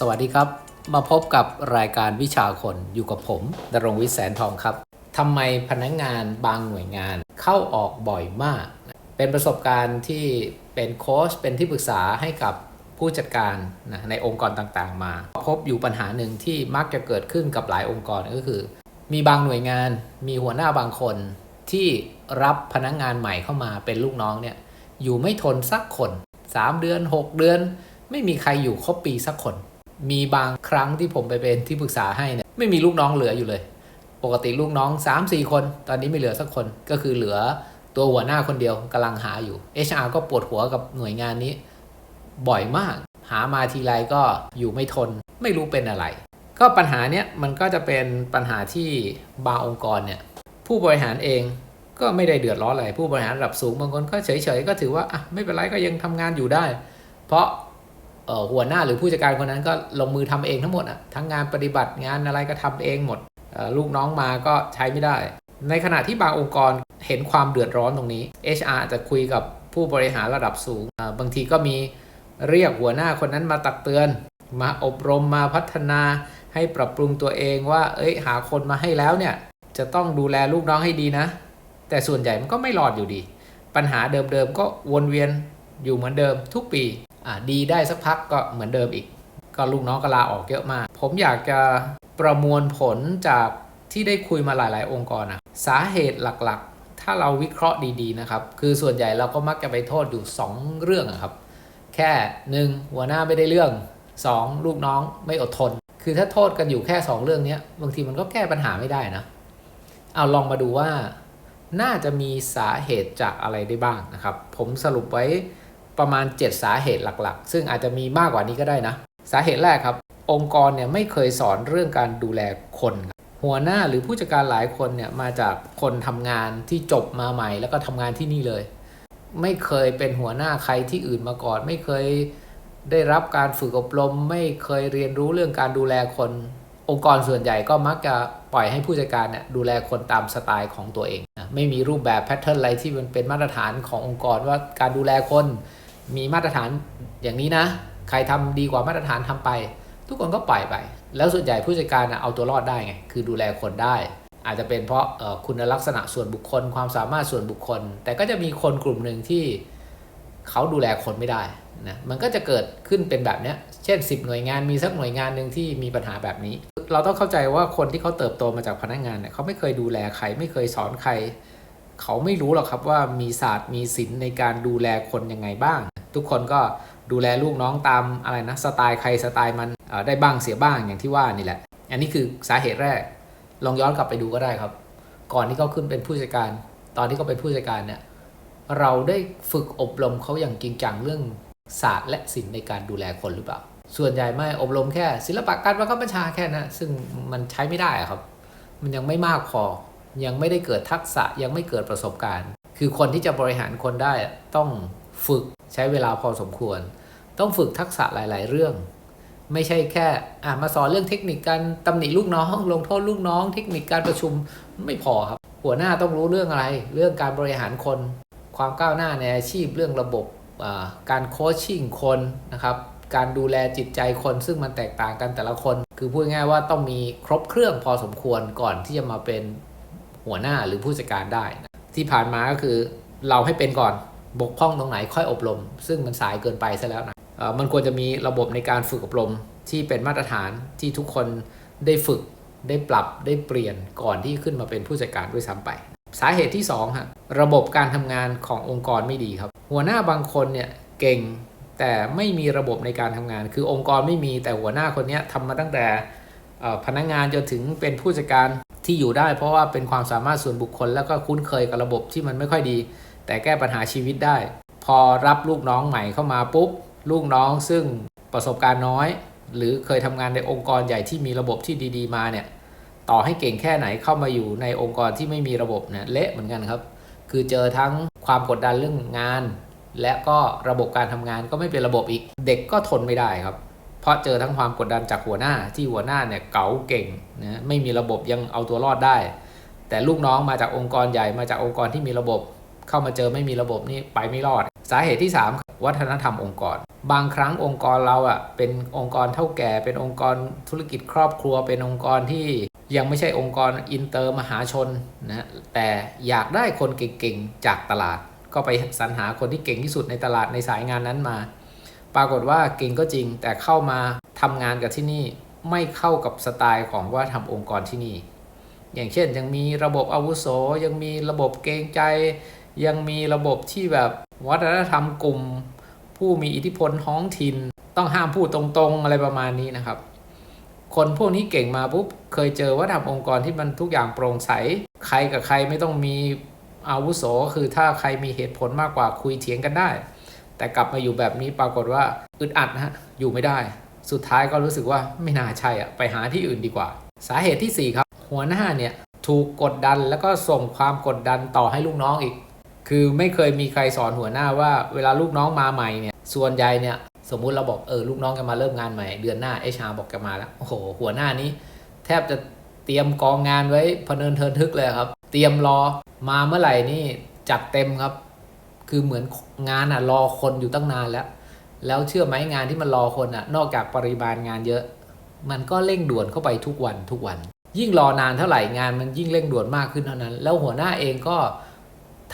สวัสดีครับ มาพบกับรายการวิชาคนอยู่กับผมดรงวิแสนทองครับทำไมพนักงานบางหน่วยงานเข้าออกบ่อยมาก เป็นประสบการณ์ที่เป็นโค้ชเป็นที่ปรึกษาให้กับผู้จัดการนะในองค์กรต่างๆ มา พบอยู่ปัญหาหนึ่งที่มักจะเกิดขึ้นกับหลายองค์กรก็คือ มีบางหน่วยงานมีหัวหน้าบางคนที่รับพนักงานใหม่เข้ามาเป็นลูกน้องเนี่ยอยู่ไม่ทนสักคน 3 เดือน 6 เดือน ไม่มีใครอยู่ครบปีสักคน มีบางครั้งที่ผมไปเป็นที่ปรึกษาให้เนี่ยไม่มีลูกน้องเหลืออยู่เลย ปกติลูกน้อง 3-4 คน ตอนนี้ไม่เหลือสักคนก็คือเหลือตัวหัวหน้าคนเดียวกำลังหาอยู่ HR ก็ปวดหัวกับหน่วยงานนี้ บ่อยมาก หามาทีไรก็อยู่ไม่ทน ไม่รู้เป็นอะไร ก็ปัญหาเนี้ยมันก็จะเป็นปัญหาที่บางองค์กรเนี่ยผู้บริหารเองก็ไม่ได้เดือดร้อนอะไรผู้บริหารระดับสูงบางคนก็เฉยๆก็ถือว่าอะไม่เป็นไรก็ยังทำงานอยู่ได้ เพราะ หัวหน้าหรือผู้จัดการคนนั้นก็ลงมือทำเองทั้งหมดอะทั้งงานปฏิบัติงานอะไรก็ทำเองหมดลูกน้องมาก็ใช้ไม่ได้ ในขณะที่บางองค์กรเห็นความเดือดร้อนตรงนี้ HR อาจจะคุยกับผู้บริหารระดับสูง บางทีก็มีเรียกหัวหน้าคนนั้นมาตักเตือน มาอบรมมาพัฒนาให้ปรับปรุงตัวเองว่า เอ้ยหาคนมาให้แล้วเนี่ย จะต้องดูแลลูกน้องให้ดีนะ แต่ส่วนใหญ่มันก็ไม่รอดอยู่ดี ปัญหาเดิมๆก็วนเวียนอยู่เหมือนเดิมทุกปี ดีได้สักพักก็เหมือนเดิมอีก ก็ลูกน้องก็ลาออกเยอะมาก ผมอยากจะประมวลผลจากที่ได้คุยมาหลาย ๆ องค์กรนะสาเหตุหลักๆ ถ้าเราวิเคราะห์ดีๆนะครับ คือส่วนใหญ่เราก็มักจะไปโทษอยู่ 2 เรื่องครับ แค่ 1. หัวหน้าไม่ได้เรื่อง 2. ลูกน้องไม่อดทน คือถ้าโทษกันอยู่แค่ 2 เรื่องนี้บางทีมันก็แก้ปัญหาไม่ได้นะ เอาลองมาดูว่าน่าจะมีสาเหตุจากอะไรได้บ้างนะครับ ผมสรุปไว้ ประมาณ 7 สาเหตุหลักๆ ซึ่งอาจจะมีมากกว่านี้ก็ได้นะ สาเหตุแรกครับ องค์กรเนี่ยไม่เคยสอนเรื่องการดูแลคน หัวหน้าหรือผู้จัดการหลายคนเนี่ยมาจากคนทำงานที่จบมาใหม่ แล้วก็ทำงานที่นี่เลย ไม่เคยเป็นหัวหน้าใครที่อื่นมาก่อน ไม่เคยได้รับการฝึกอบรม ไม่เคยเรียนรู้เรื่องการดูแลคน องค์กรส่วนใหญ่ก็มักจะปล่อยให้ผู้จัดการเนี่ยดูแลคนตามสไตล์ของตัวเองนะไม่มีรูปแบบแพทเทิร์นอะไรที่มันเป็นมาตรฐานขององค์กรว่าการดูแลคน มีมาตรฐานอย่างนี้นะ ใครทำดีกว่ามาตรฐานทำไป ทุกคนก็ปล่อยไป แล้วส่วนใหญ่ผู้จัดการเอาตัวรอดได้ไง คือดูแลคนได้ อาจจะเป็นเพราะคุณลักษณะส่วนบุคคล ความสามารถส่วนบุคคล แต่ก็จะมีคนกลุ่มหนึ่งที่เขาดูแลคนไม่ได้นะมันก็จะเกิดขึ้นเป็นแบบนี้เช่น 10 หน่วยงานมีสักหน่วยงานหนึ่งที่มีปัญหาแบบนี้ เราต้องเข้าใจว่าคนที่เขาเติบโตมาจากพนักงานเนี่ยเขาไม่เคยดูแลใครไม่เคยสอนใคร เขาไม่รู้หรอกครับว่ามีศาสตร์มีศิลป์ในการดูแลคนยังไงบ้าง ทุกคนก็ดูแลลูกน้องตามอะไรนะสไตล์ใครสไตล์มันได้บ้างเสียบ้างอย่างที่ว่านี่แหละ อันนี้คือสาเหตุแรก ลองย้อนกลับไปดูก็ได้ครับ ก่อนที่เขาขึ้นเป็นผู้จัดการ ตอนที่เขาเป็นผู้จัดการเนี่ยเราได้ฝึกอบรมเขาอย่างจริงจังเรื่องศาสตร์และศิลป์ในการดูแลคนหรือเปล่า ส่วนใหญ่ไม่อบรมแค่ศิลปะการบังคับบัญชาแค่นั้นซึ่งมันใช้ไม่ได้ครับ มันยังไม่มากพอ ยังไม่ได้เกิดทักษะยังไม่เกิดประสบการณ์ คือคนที่จะบริหารคนได้ต้องฝึกใช้เวลาพอสมควร ต้องฝึกทักษะหลาย ๆ เรื่อง ไม่ใช่แค่อะมาสอนเรื่องเทคนิคการตำหนิลูกน้อง ลงโทษลูกน้อง เทคนิคการประชุมไม่พอครับ หัวหน้าต้องรู้เรื่องอะไร เรื่องการบริหารคน ความก้าวหน้าในอาชีพเรื่องระบบอ่าการโคชชิ่งคนนะครับการดูแลจิตใจคนซึ่งมันแตกต่างกันแต่ละคน คือพูดง่ายว่าต้องมีครบเครื่องพอสมควรก่อนที่จะมาเป็น หัวหน้าหรือผู้จัดการได้นะที่ผ่านมาก็คือเราให้เป็นก่อนบกพร่องตรงไหนค่อยอบรม ซึ่งมันสายเกินไปซะแล้วนะมันควรจะมีระบบในการฝึกอบรมที่เป็นมาตรฐานที่ทุกคนได้ฝึกได้ปรับได้เปลี่ยนก่อนที่ขึ้นมาเป็นผู้จัดการด้วยซ้ำไป สาเหตุที่2ฮะระบบการทำงานขององค์กรไม่ดีครับ หัวหน้าบางคนเนี่ยเก่งแต่ไม่มีระบบในการทำงาน คือองค์กรไม่มีแต่หัวหน้าคนนี้ทำมาตั้งแต่พนักงานจนถึงเป็นผู้จัดการ ที่อยู่ได้เพราะว่าเป็นความสามารถส่วนบุคคล แล้วก็คุ้นเคยกับระบบที่มันไม่ค่อยดี แต่แก้ปัญหาชีวิตได้ พอรับลูกน้องใหม่เข้ามาปุ๊บ ลูกน้องซึ่งประสบการณ์น้อย หรือเคยทำงานในองค์กรใหญ่ที่มีระบบที่ดี ๆ มาเนี่ยต่อให้เก่งแค่ไหนเข้ามาอยู่ในองค์กรที่ไม่มีระบบเนี่ยเละเหมือนกันครับ คือเจอทั้งความกดดันเรื่องงาน และก็ระบบการทำงานก็ไม่เป็นระบบอีก เด็กก็ทนไม่ได้ครับ ราะเจอทั้งความกดดันจากหัวหน้าที่หัวหน้าเนี่ยเก๋าเก่งนะไม่มีระบบยังเอาตัวรอดได้ แต่ลูกน้องมาจากองค์กรใหญ่มาจากองค์กรที่มีระบบ เข้ามาเจอไม่มีระบบนี่ไปไม่รอด สาเหตุที่ 3 วัฒนธรรมองค์กร บางครั้งองค์กรเราอะ่ะเป็นองค์กรเท่าแก่ เป็นองค์กรธุรกิจครอบครัว เป็นองค์กรที่ยังไม่ใช่องค์กรอินเตอร์มหาชนนะแต่อยากได้คนเก่งๆจากตลาด ก็ไปสรรหาคนที่เก่งที่สุดในตลาดในสายงานนั้นมา ปรากฏว่าเก่งก็จริง แต่เข้ามาทำงานกับที่นี่ไม่เข้ากับสไตล์ของว่าทำองค์กรที่นี่ อย่างเช่นยังมีระบบอาวุโส ยังมีระบบเกรงใจ ยังมีระบบที่แบบวัฒนธรรมกลุ่ม ผู้มีอิทธิพลท้องถิ่น ต้องห้ามพูดตรงๆอะไรประมาณนี้นะครับคนพวกนี้เก่งมาปุ๊บเคยเจอว่าทำองค์กรที่มันทุกอย่างโปร่งใส ใครกับใครไม่ต้องมีอาวุโส คือถ้าใครมีเหตุผลมากกว่าคุยเถียงกันได้ แต่กลับมาอยู่แบบนี้ปรากฏว่าอึดอัดนะฮะอยู่ไม่ได้ สุดท้ายก็รู้สึกว่าไม่น่าใช่อะไปหาที่อื่นดีกว่า สาเหตุที่ 4 ครับ หัวหน้าเนี่ยถูกกดดันแล้วก็ส่งความกดดันต่อให้ลูกน้องอีก คือไม่เคยมีใครสอนหัวหน้าว่าเวลาลูกน้องมาใหม่เนี่ยส่วนใหญ่เนี่ยสมมุติเราบอกเออลูกน้องแกมาเริ่มงานใหม่เดือนหน้าเอชาบอกแกมาแล้วโอ้โหหัวหน้านี้ แทบจะเตรียมกองงานไว้พเนินเทินทึกเลยครับ เตรียมรอมาเมื่อไหร่นี่จัดเต็มครับ คือเหมือนงานอะรอคนอยู่ตั้งนานแล้ว แล้วเชื่อไหมงานที่มันรอคนอะ นอกจากปริมาณงานเยอะ มันก็เร่งด่วนเข้าไปทุกวันทุกวัน ยิ่งรอนานเท่าไหร่งานมันยิ่งเร่งด่วนมากขึ้นเท่านั้น แล้วหัวหน้าเองก็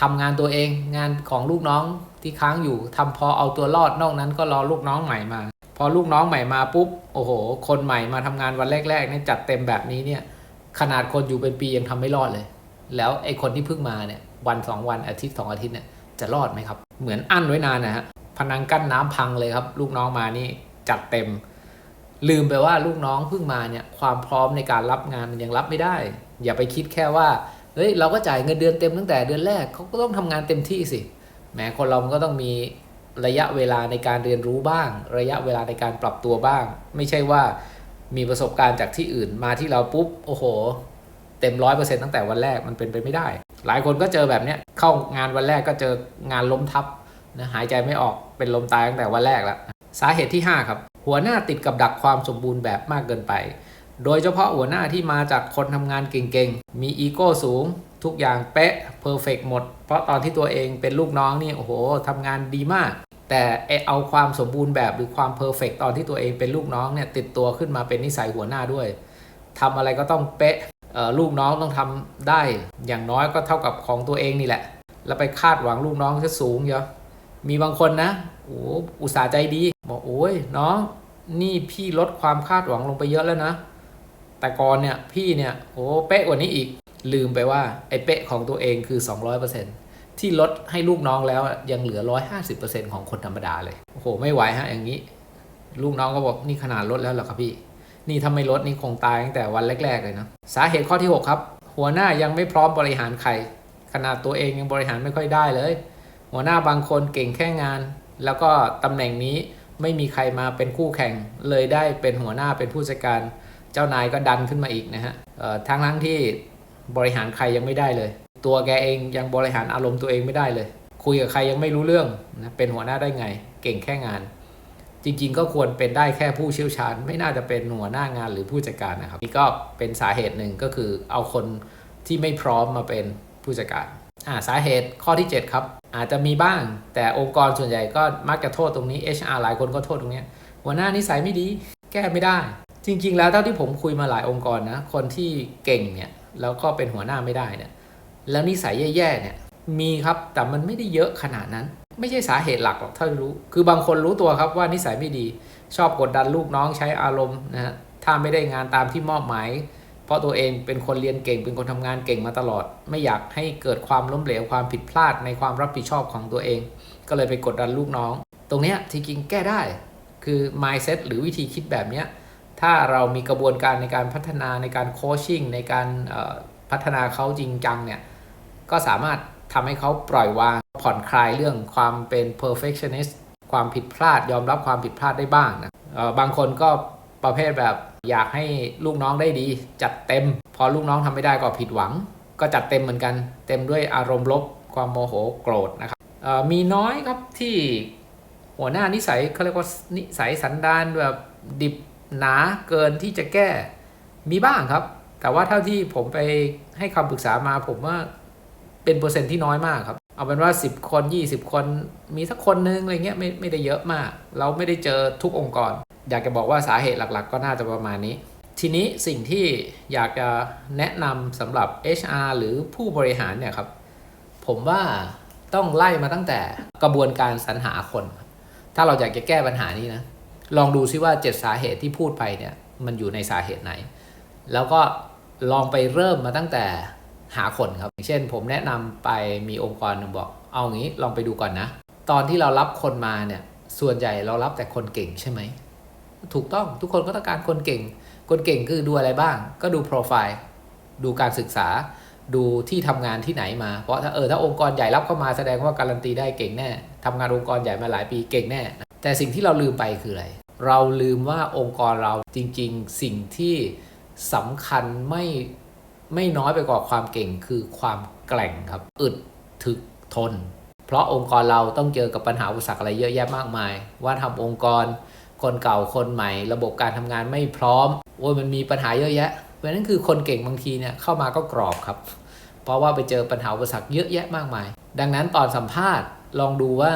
ทำงานตัวเองงานของลูกน้องที่ค้างอยู่ทำพอเอาตัวรอดนอกนั้นก็รอลูกน้องใหม่มา พอลูกน้องใหม่มาปุ๊บโอ้โห คนใหม่มาทำงานวันแรกๆเนี่ยจัดเต็มแบบนี้เนี่ยขนาดคนอยู่เป็นปียังทำไม่รอดเลย แล้วไอ้คนที่เพิ่งมาเนี่ยวันสองวันอาทิตย์สองอาทิตย์เนี่ย จะรอดไหมครับ เหมือนอั้นไว้นานนะฮะพนังกั้นน้ำพังเลยครับ ลูกน้องมานี่จัดเต็ม ลืมไปว่าลูกน้องเพิ่งมาเนี่ยความพร้อมในการรับงานมันยังรับไม่ได้ อย่าไปคิดแค่ว่าเฮ้ยเราก็จ่ายเงินเดือนเต็มตั้งแต่เดือนแรกเขาก็ต้องทำงานเต็มที่สิแหมคนเรามันก็ต้องมีระยะเวลาในการเรียนรู้บ้าง ระยะเวลาในการปรับตัวบ้าง ไม่ใช่ว่ามีประสบการณ์จากที่อื่นมาที่เราปุ๊บ โอ้โห เต็มร้อยเปอร์เซ็นต์ตั้งแต่วันแรกมันเป็นไปไม่ได้ หลายคนก็เจอแบบเนี้ยเข้างานวันแรกก็เจองานล้มทับนะหายใจไม่ออกเป็นลมตายตั้งแต่วันแรกแล้วสาเหตุที่ 5 ครับ หัวหน้าติดกับดักความสมบูรณ์แบบมากเกินไป โดยเฉพาะหัวหน้าที่มาจากคนทำงานเก่งๆ มีอีโก้สูง ทุกอย่างเป๊ะเพอร์เฟกหมด เพราะตอนที่ตัวเองเป็นลูกน้องนี่โอ้โหทำงานดีมาก แต่เอาความสมบูรณ์แบบหรือความเพอร์เฟกตอนที่ตัวเองเป็นลูกน้องเนี่ยติดตัวขึ้นมาเป็นนิสัยหัวหน้าด้วยทำอะไรก็ต้องเป๊ะ ลูกน้องต้องทำได้ อย่างน้อยก็เท่ากับของตัวเองนี่แหละ แล้วไปคาดหวังลูกน้องจะสูงเยอะมีบางคนนะโอ้อุตส่าห์ใจดี บอกโอ้ยน้องนี่พี่ลดความคาดหวังลงไปเยอะแล้วนะ แต่ก่อนเนี่ยพี่เนี่ยโอ้เป๊ะกว่านี้อีกลืมไปว่าไอ้เป๊ะของตัวเองคือ 200%ที่ลดให้ลูกน้องแล้วยังเหลือ 150%ของคนธรรมดาเลยโอ้โหไม่ไหวฮะอย่างนี้ ลูกน้องก็บอกนี่ขนาดลดแล้วเหรอครับพี่ นี่ถ้าไม่ลดนี่คงตายตั้งแต่วันแรก ๆ เลยเนาะสาเหตุข้อที่ 6 ครับ หัวหน้ายังไม่พร้อมบริหารใครขนาดตัวเองยังบริหารไม่ค่อยได้เลย หัวหน้าบางคนเก่งแค่งาน แล้วก็ตำแหน่งนี้ไม่มีใครมาเป็นคู่แข่ง เลยได้เป็นหัวหน้าเป็นผู้จัดการ เจ้านายก็ดันขึ้นมาอีกนะฮะทั้งทั้งที่บริหารใครยังไม่ได้เลย ตัวแกเองยังบริหารอารมณ์ตัวเองไม่ได้เลย คุยกับใครยังไม่รู้เรื่องนะเป็นหัวหน้าได้ไง เก่งแค่งาน จริง ๆ ก็ควรเป็นได้แค่ผู้เชี่ยวชาญ ไม่น่าจะเป็นหัวหน้างานหรือผู้จัดการนะครับนี่ก็เป็นสาเหตุหนึ่งก็คือเอาคนที่ไม่พร้อมมาเป็นผู้จัดการอ่าสาเหตุข้อที่ 7 ครับ อาจจะมีบ้าง แต่องค์กรส่วนใหญ่ก็มักจะโทษตรงนี้ HR หลายคนก็โทษตรงนี้หัวหน้านิสัยไม่ดี แก้ไม่ได้ จริง ๆ แล้วเท่าที่ผมคุยมาหลายองค์กรนะคนที่เก่งเนี่ยแล้วก็เป็นหัวหน้าไม่ได้เนี่ยแล้วนิสัยแย่ๆเนี่ยมีครับแต่มันไม่ได้เยอะขนาดนั้น ไม่ใช่สาเหตุหลักหรอกถ้ารู้ คือบางคนรู้ตัวครับว่านิสัยไม่ดี ชอบกดดันลูกน้องใช้อารมณ์นะฮะ ถ้าไม่ได้งานตามที่มอบหมาย เพราะตัวเองเป็นคนเรียนเก่ง เป็นคนทำงานเก่งมาตลอด ไม่อยากให้เกิดความล้มเหลว ความผิดพลาดในความรับผิดชอบของตัวเอง ก็เลยไปกดดันลูกน้อง ตรงเนี้ยที่จริงแก้ได้ คือ mindset หรือวิธีคิดแบบเนี้ย ถ้าเรามีกระบวนการในการพัฒนาในการโคชชิ่งในการพัฒนาเขาจริงจังเนี่ย ก็สามารถ ทำให้เขาปล่อยวางผ่อนคลายเรื่องความเป็น perfectionist ความผิดพลาดยอมรับความผิดพลาดได้บ้างนะบางคนก็ประเภทแบบอยากให้ลูกน้องได้ดี จัดเต็ม พอลูกน้องทำไม่ได้ก็ผิดหวัง ก็จัดเต็มเหมือนกัน เต็มด้วยอารมณ์ลบความโมโหโกรธนะครับมีน้อยครับที่หัวหน้านิสัยเขาเรียกว่านิสัยสันดานแบบดิบหนาเกินที่จะแก้มีบ้างครับ แต่ว่าเท่าที่ผมไปให้คำปรึกษามาผมว่า เป็นเปอร์เซ็นต์ที่น้อยมากครับ เอาเป็นว่า 10 คน 20 คนมีสักคนนึงอะไรเงี้ยไม่ไม่ได้เยอะมาก เราไม่ได้เจอทุกองค์กร อยากจะบอกว่าสาเหตุหลักๆ ก็น่าจะประมาณนี้ ทีนี้สิ่งที่อยากจะแนะนำสำหรับ HR หรือผู้บริหารเนี่ยครับ ผมว่าต้องไล่มาตั้งแต่กระบวนการสรรหาคน ถ้าเราอยากจะแก้ปัญหานี้นะ ลองดูซิว่าเจ็ดสาเหตุที่พูดไปเนี่ยมันอยู่ในสาเหตุไหน แล้วก็ลองไปเริ่มมาตั้งแต่ หาคนครับอย่างเช่น ผมแนะนำไปมีองค์กรหนึ่งบอก เอางี้ลองไปดูก่อนนะ ตอนที่เรารับคนมาเนี่ยส่วนใหญ่เรารับแต่คนเก่งใช่ไหมถูกต้องทุกคนก็ต้องการคนเก่ง คนเก่งคือดูอะไรบ้าง ก็ดูโปรไฟล์ดูการศึกษาดูที่ทำงานที่ไหนมา เพราะถ้าเออถ้าองค์กรใหญ่รับเข้ามาแสดงว่าการันตีได้เก่งแน่ทำงานองค์กรใหญ่มาหลายปีเก่งแน่ แต่สิ่งที่เราลืมไปคืออะไร เราลืมว่าองค์กรเราจริง ๆ สิ่งที่สำคัญไม่ ไม่น้อยไปกว่าความเก่งคือความแกร่งครับ อึดถึกทน เพราะองค์กรเราต้องเจอกับปัญหาอุปสรรคอะไรเยอะแยะมากมาย ว่าทำองค์กร คนเก่าคนใหม่ ระบบการทำงานไม่พร้อมโอ้ยมันมีปัญหาเยอะแยะเพราะนั้นคือคนเก่งบางทีเนี่ยเข้ามาก็กรอบครับ เพราะว่าไปเจอปัญหาอุปสรรคเยอะแยะมากมาย ดังนั้นตอนสัมภาษณ์ลองดูว่า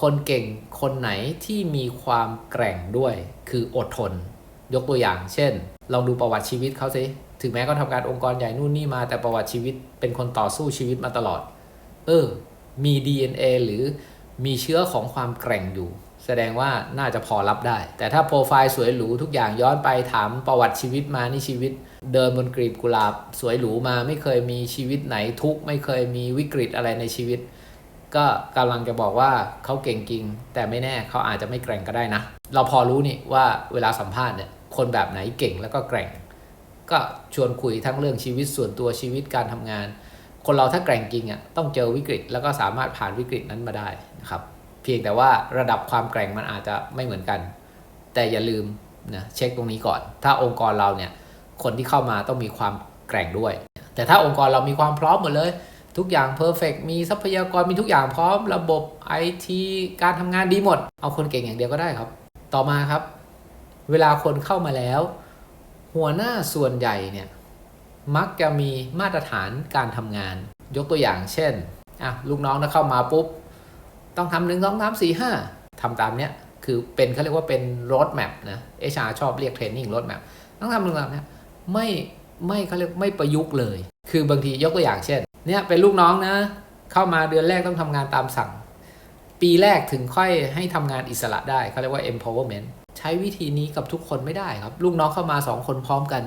คนเก่งคนไหนที่มีความแกร่งด้วย คืออดทน ยกตัวอย่าง เช่น ลองดูประวัติชีวิตเขาสิ ถึงแม้เขาทำการองค์กรใหญ่นู่นนี่มาแต่ประวัติชีวิตเป็นคนต่อสู้ชีวิตมาตลอด เออ มี DNA หรือมีเชื้อของความแกร่งอยู่ แสดงว่าน่าจะพอรับได้ แต่ถ้าโปรไฟล์สวยหรูทุกอย่างย้อนไปถามประวัติชีวิตมานี่ชีวิต เดินบนกรีบกุหลาบ สวยหรูมาไม่เคยมีชีวิตไหนทุกข์ไม่เคยมีวิกฤตอะไรในชีวิต ก็กำลังจะบอกว่าเขาเก่งจริง แต่ไม่แน่เขาอาจจะไม่แกร่งก็ได้นะ เราพอรู้นี่ว่าเวลาสัมภาษณ์เนี่ยคนแบบไหนเก่งแล้วก็แกร่ง ก็ชวนคุยทั้งเรื่องชีวิตส่วนตัวชีวิตการทำงาน คนเราถ้าแกร่งจริงอะต้องเจอวิกฤต แล้วก็สามารถผ่านวิกฤตนั้นมาได้นะครับ เพียงแต่ว่าระดับความแกร่งมันอาจจะไม่เหมือนกัน แต่อย่าลืมนะเช็คตรงนี้ก่อน ถ้าองค์กรเราเนี่ยคนที่เข้ามาต้องมีความแกร่งด้วย แต่ถ้าองค์กรเรามีความพร้อมหมดเลย ทุกอย่างเพอร์เฟกมีทรัพยากรมีทุกอย่างพร้อม ระบบไอทีการทำงานดีหมด เอาคนเก่งอย่างเดียวก็ได้ครับ ต่อมาครับ เวลาคนเข้ามาแล้ว หัวหน้าส่วนใหญ่เนี่ยมักจะมีมาตรฐานการทำงาน ยกตัวอย่างเช่นอะลูกน้องถ้าเข้ามาปุ๊บ ต้องทำหนึ่งสองสามสี่ห้าทำตามเนี้ยคือเป็นเขาเรียกว่าเป็นรถแมพนะเอชาชอบเรียกเทรนนิ่งรถแมพต้องทำหนึ่งแบบเนี้ยไม่ไม่เขาเรียกไม่ประยุกต์เลย คือบางทียกตัวอย่างเช่นเนี่ยเป็นลูกน้องนะ เข้ามาเดือนแรกต้องทำงานตามสั่ง ปีแรกถึงค่อยให้ทำงานอิสระได้เขาเรียกว่า empowerment ใช้วิธีนี้กับทุกคนไม่ได้ครับ ลูกน้องเข้ามาสองคนพร้อมกัน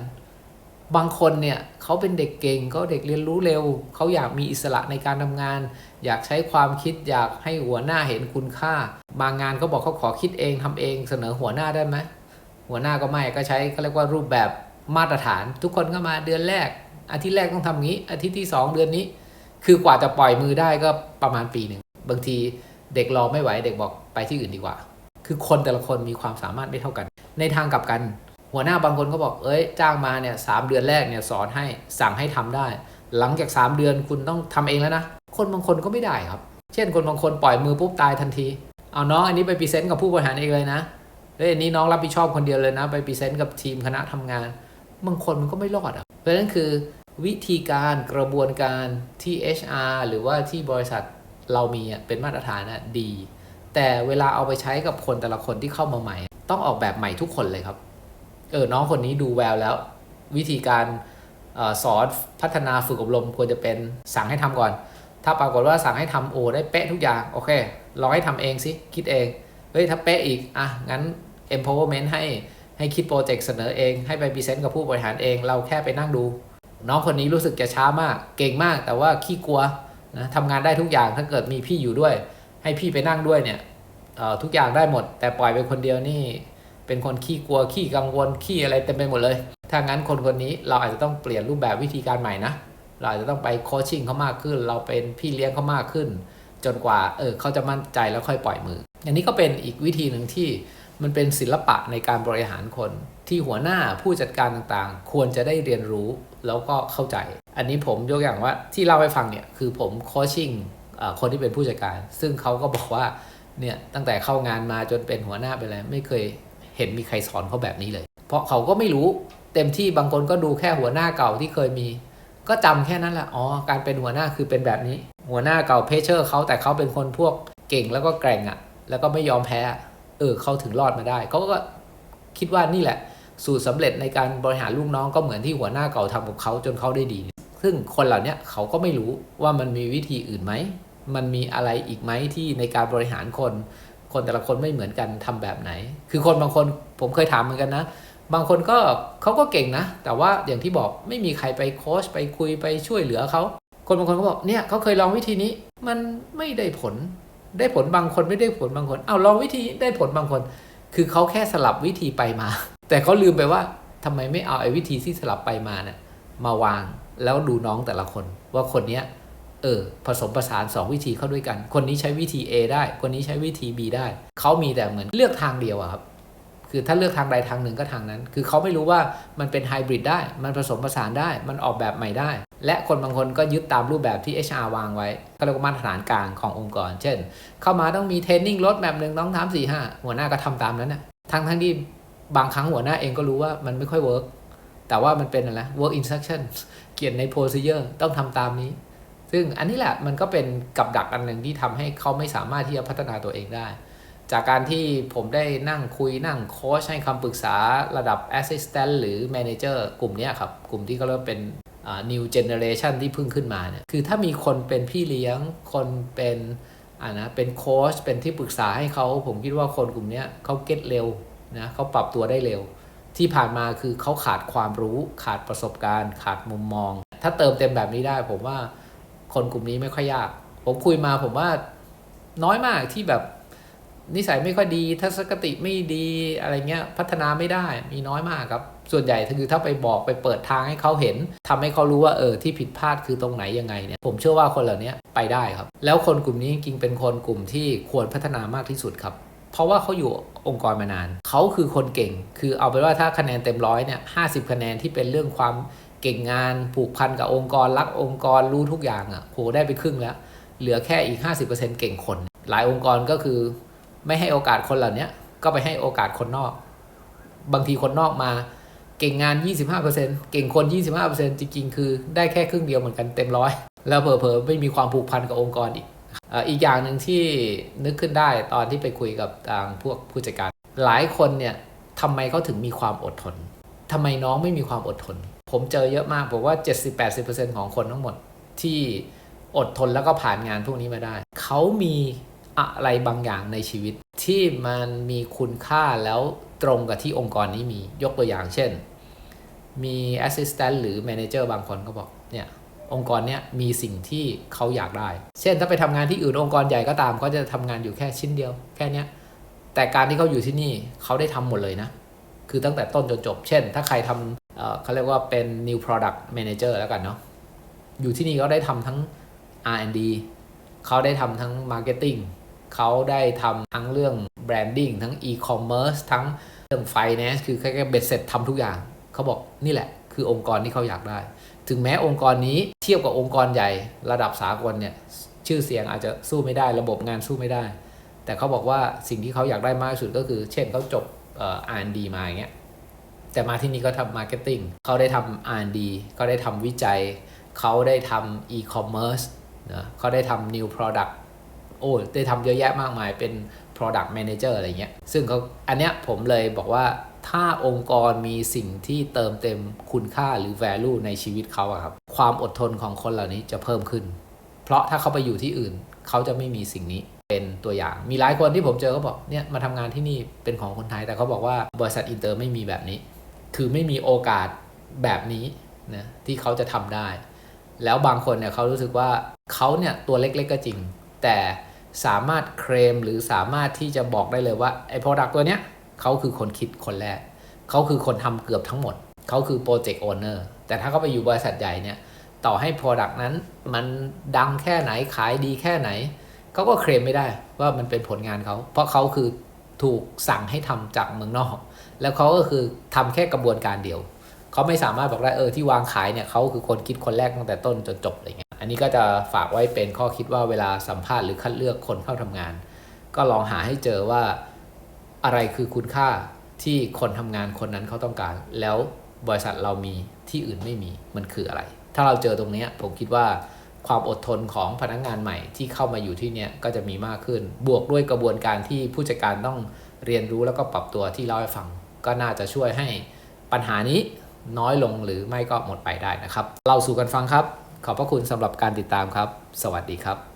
บางคนเนี่ยเขาเป็นเด็กเก่งเขาเด็กเรียนรู้เร็ว เขาอยากมีอิสระในการทำงาน อยากใช้ความคิดอยากให้หัวหน้าเห็นคุณค่า บางงานเขาบอกเขาขอคิดเองทำเองเสนอหัวหน้าได้ไหมหัวหน้าก็ไม่ก็ใช้เขาเรียกว่ารูปแบบมาตรฐาน ทุกคนก็มาเดือนแรก อาทิตย์แรกต้องทำงี้ อาทิตย์ที่สองเดือนนี้ คือกว่าจะปล่อยมือได้ก็ประมาณปีหนึ่งบางทีเด็กรอไม่ไหวเด็กบอกไปที่อื่นดีกว่า คือคนแต่ละคนมีความสามารถไม่เท่ากัน ในทางกลับกัน หัวหน้าบางคนก็บอก เอ้ย จ้างมาเนี่ยสามเดือนแรกเนี่ยสอนให้สั่งให้ทำได้ หลังจาก 3 เดือนคุณต้องทำเองแล้วนะ คนบางคนก็ไม่ได้ครับ เช่นคนบางคนปล่อยมือปุ๊บตายทันที เอาน้องอันนี้ไปพรีเซนต์กับผู้บริหารเองเลยนะเฮ้ยอันนี้น้องรับผิดชอบคนเดียวเลยนะ ไปพรีเซนต์กับทีมคณะทำงาน บางคนมันก็ไม่รอดอะ เพราะฉะนั้นคือวิธีการกระบวนการที่ HR หรือว่าที่บริษัทเรามีเป็นมาตรฐานะดี แต่เวลาเอาไปใช้กับคนแต่ละคนที่เข้ามาใหม่ ต้องออกแบบใหม่ทุกคนเลยครับ เออน้องคนนี้ดูแววแล้ว วิธีการออสอนพัฒนาฝึกอบรมควรจะเป็นสั่งให้ทำก่อน ถ้าปรากฏว่าสั่งให้ทำโอได้เป๊ะทุกอย่าง โอเคลองให้ทำเองสิคิดเองเฮ้ยถ้าเป๊ะอีกอะงั้น empowerment ให้ให้คิดโปรเจกต์เสนอเอง ให้ไปพรีเซนต์กับผู้บริหารเอง เราแค่ไปนั่งดู น้องคนนี้รู้สึกจะช้ามาก เก่งมาก แต่ว่าขี้กลัวนะทำงานได้ทุกอย่างถ้าเกิดมีพี่อยู่ด้วย ให้พี่ไปนั่งด้วยเนี่ยทุกอย่างได้หมด แต่ปล่อยไปคนเดียวนี่ เป็นคนขี้กลัวขี้กังวลขี้อะไรเต็มไปหมดเลย ถ้างั้นคนคนนี้เราอาจจะต้องเปลี่ยนรูปแบบวิธีการใหม่นะเราอาจจะต้องไปโคชชิ่งเขามากขึ้น เราเป็นพี่เลี้ยงเขามากขึ้น จนกว่าเออเขาจะมั่นใจแล้วค่อยปล่อยมือ อันนี้ก็เป็นอีกวิธีหนึ่งที่มันเป็นศิลปะในการบริหารคน ที่หัวหน้าผู้จัดการต่างๆ ควรจะได้เรียนรู้แล้วก็เข้าใจ อันนี้ผมยกอย่างว่าที่เล่าให้ฟังเนี่ยคือผมโคชชิ่ง คนที่เป็นผู้จัดการ ซึ่งเขาก็บอกว่าเนี่ยตั้งแต่เข้างานมาจนเป็นหัวหน้าไปแล้วไม่เคยเห็นมีใครสอนเขาแบบนี้เลย เพราะเขาก็ไม่รู้เต็มที่บางคนก็ดูแค่หัวหน้าเก่าที่เคยมี ก็จำแค่นั้นแหละอ๋อการเป็นหัวหน้าคือเป็นแบบนี้ หัวหน้าเก่าเพชเชอร์เขาแต่เขาเป็นคนพวกเก่งแล้วก็แกร่งอะ่ะ แล้วก็ไม่ยอมแพ้เออเขาถึงรอดมาได้เขาก็คิดว่านี่แหละ สูตรสำเร็จในการบริหารลูกน้องก็เหมือนที่หัวหน้าเก่าทำกับเขาจนเขาได้ดี ซึ่งคนเหล่านี้เขาก็ไม่รู้ว่ามันมีวิธีอื่นไหม มันมีอะไรอีกไหมที่ในการบริหารคน คนแต่ละคนไม่เหมือนกันทำแบบไหน คือคนบางคนผมเคยถามเหมือนกันนะ บางคนก็เขาก็เก่งนะ แต่ว่าอย่างที่บอกไม่มีใครไปโค้ชไปคุยไปช่วยเหลือเขา คนบางคนก็บอกเนี่ยเขาเคยลองวิธีนี้ มันไม่ได้ผล ได้ผลบางคนไม่ได้ผลบางคน เอาลองวิธีได้ผลบางคน คือเขาแค่สลับวิธีไปมา แต่เขาลืมไปว่าทำไมไม่เอาไอ้วิธีที่สลับไปมาเนี่ยมาวาง แล้วดูน้องแต่ละคน ว่าคนเนี้ยเออผสมผสานสองวิธีเข้าด้วยกัน คนนี้ใช้วิธี A ได้ คนนี้ใช้วิธี B ได้ เขามีแต่เหมือนเลือกทางเดียวอะครับ คือถ้าเลือกทางใดทางหนึ่งก็ทางนั้น คือเขาไม่รู้ว่ามันเป็นไฮบริดได้ มันผสมผสานได้ มันออกแบบใหม่ได้ และคนบางคนก็ยึดตามรูปแบบที่ HR วางไว้ ก็เรียกว่ามาตรฐานกลางขององค์กร เช่น เข้ามาต้องมีเทรนนิ่งรถแบบหนึ่งต้องทำสี่ห้าหัวหน้าก็ทำตามนั้นนะทั้งทั้งที่บางครั้งหัวหน้าเองก็รู้ว่ามันไม่ค่อยเวิร์ก แต่ว่ามันเป็นอะไร work instruction เขียนใน procedure ต้องทำตามนี้ ซึ่งอันนี้แหละมันก็เป็นกับดักอันหนึ่งที่ทำให้เขาไม่สามารถที่จะพัฒนาตัวเองได้ จากการที่ผมได้นั่งคุยนั่งโค้ชให้คำปรึกษาระดับ assistant หรือ manager กลุ่มนี้ครับ กลุ่มที่เขาเรียกว่าเป็น new generation ที่เพิ่งขึ้นมาเนี่ย คือถ้ามีคนเป็นพี่เลี้ยง คนเป็นอ่านะ เป็นโค้ช เป็นที่ปรึกษาให้เขา ผมคิดว่าคนกลุ่มนี้เขาเก็ตเร็วนะเขาปรับตัวได้เร็ว ที่ผ่านมาคือเขาขาดความรู้ขาดประสบการณ์ ขาดมุมมอง ถ้าเติมเต็มแบบนี้ได้ ผมว่าคนกลุ่มนี้ไม่ค่อยยาก ผมคุยมาผมว่าน้อยมากที่แบบนิสัยไม่ค่อยดีทัศนคติไม่ดีอะไรเงี้ยพัฒนาไม่ได้มีน้อยมากครับ ส่วนใหญ่คือถ้าไปบอกไปเปิดทางให้เขาเห็นทำให้เขารู้ว่าเออที่ผิดพลาดคือตรงไหนยังไงเนี่ยผมเชื่อว่าคนเหล่านี้ไปได้ครับ แล้วคนกลุ่มนี้จริงๆเป็นคนกลุ่มที่ควรพัฒนามากที่สุดครับ เพราะว่าเขาอยู่องค์กรมานาน เขาคือคนเก่ง คือเอาเป็นว่าถ้าคะแนนเต็มร้อยเนี่ยห้าสิบคะแนนที่เป็นเรื่องความเก่งงานผูกพันกับองค์กรรักองค์กรรู้ทุกอย่างอะ่ะโหได้ไปครึ่งแล้ว เหลือแค่อีก 50%เก่งคน หลายองค์กรก็คือไม่ให้โอกาสคนเหล่านี้ก็ไปให้โอกาสคนนอก บางทีคนนอกมาเก่งงาน 25%เก่งคน 25%จริงๆ คือได้แค่ครึ่งเดียวเหมือนกันเต็มร้อย แล้วเผลอๆไม่มีความผูกพันกับองค์กรอีก อีกอย่างหนึ่งที่นึกขึ้นได้ตอนที่ไปคุยกับทางพวกผู้จัดการ หลายคนเนี่ยทำไมเขาถึงมีความอดทนทำไมน้องไม่มีความอดทน ผมเจอเยอะมากผมว่า 70-80%ของคนทั้งหมดที่อดทนแล้วก็ผ่านงานพวกนี้มาได้ เขามีอะไรบางอย่างในชีวิตที่มันมีคุณค่าแล้วตรงกับที่องค์กรนี้มียกตัวอย่างเช่น มี assistant หรือ manager บางคนก็บอกเนี่ย องค์กรเนี้ยมีสิ่งที่เขาอยากได้ เช่นถ้าไปทำงานที่อื่นองค์กรใหญ่ก็ตามเขาจะทำงานอยู่แค่ชิ้นเดียว แค่เนี้ยแต่การที่เขาอยู่ที่นี่เขาได้ทำหมดเลยนะ คือตั้งแต่ต้นจนจบ เช่น ถ้าใครทำเเขาเรียกว่าเป็น new product manager แล้วกันเนาะอยู่ที่นี่เขาได้ทำทั้ง R&D เขาได้ทำทั้ง marketing เขาได้ทำทั้งเรื่อง branding ทั้ง e-commerce ทั้งเรื่อง finance คือแค่เบ็ดเสร็จทำทุกอย่าง เขาบอกนี่แหละ คือองค์กรที่เขาอยากได้ ถึงแม้องค์กรนี้เทียบกับองค์กรใหญ่ระดับสากลเนี่ยชื่อเสียงอาจจะสู้ไม่ได้ระบบงานสู้ไม่ได้ แต่เขาบอกว่าสิ่งที่เขาอยากได้มากที่สุดก็คือ เช่นเขาจบเอ่อ R&D มาอย่างเงี้ยแต่มาที่นี่ก็ทำมาร์เก็ตติ้งเขาได้ทำ R&D ก็ได้ทำวิจัย เขาได้ทำ e-commerce นะเขาได้ทำ new product โอ้ได้ทำเยอะแยะมากมายเป็น product manager อะไรเงี้ยซึ่งเขาอันเนี้ยผมเลยบอกว่า ถ้าองค์กรมีสิ่งที่เติมเต็มคุณค่าหรือ value ในชีวิตเขาอะครับ ความอดทนของคนเหล่านี้จะเพิ่มขึ้น เพราะถ้าเขาไปอยู่ที่อื่น เขาจะไม่มีสิ่งนี้เป็นตัวอย่าง มีหลายคนที่ผมเจอเขาบอกเนี่ยมาทำงานที่นี่เป็นของคนไทย แต่เขาบอกว่าบริษัทอินเตอร์ไม่มีแบบนี้ คือไม่มีโอกาสแบบนี้นะที่เขาจะทำได้ แล้วบางคนเนี่ยเขารู้สึกว่าเขาเนี่ยตัวเล็ก ๆก็จริง แต่สามารถเคลมหรือสามารถที่จะบอกได้เลยว่าไอ้ product ตัวเนี้ย เขาคือคนคิดคนแรก เขาคือคนทำเกือบทั้งหมด เขาคือโปรเจกต์โอเนอร์แต่ถ้าเขาไปอยู่บริษัทใหญ่เนี่ย ต่อให้ Product นั้นมันดังแค่ไหนขายดีแค่ไหน เขาก็เคลมไม่ได้ว่ามันเป็นผลงานเขา เพราะเขาคือถูกสั่งให้ทำจากเมืองนอก แล้วเขาก็คือทำแค่กระบวนการเดียว เขาไม่สามารถบอกได้เออที่วางขายเนี่ยเขาคือคนคิดคนแรกตั้งแต่ต้นจนจบอะไรเงี้ย อันนี้ก็จะฝากไว้เป็นข้อคิดว่าเวลาสัมภาษณ์หรือคัดเลือกคนเข้าทำงาน ก็ลองหาให้เจอว่า อะไรคือคุณค่าที่คนทำงานคนนั้นเขาต้องการ แล้วบริษัทเรามีที่อื่นไม่มีมันคืออะไร ถ้าเราเจอตรงนี้ผมคิดว่าความอดทนของพนักงานใหม่ที่เข้ามาอยู่ที่เนี่ยก็จะมีมากขึ้น บวกด้วยกระบวนการที่ผู้จัดการต้องเรียนรู้แล้วก็ปรับตัวที่เล่าให้ฟัง ก็น่าจะช่วยให้ปัญหานี้น้อยลงหรือไม่ก็หมดไปได้นะครับ เราสู่กันฟังครับ ขอบพระคุณสำหรับการติดตามครับ สวัสดีครับ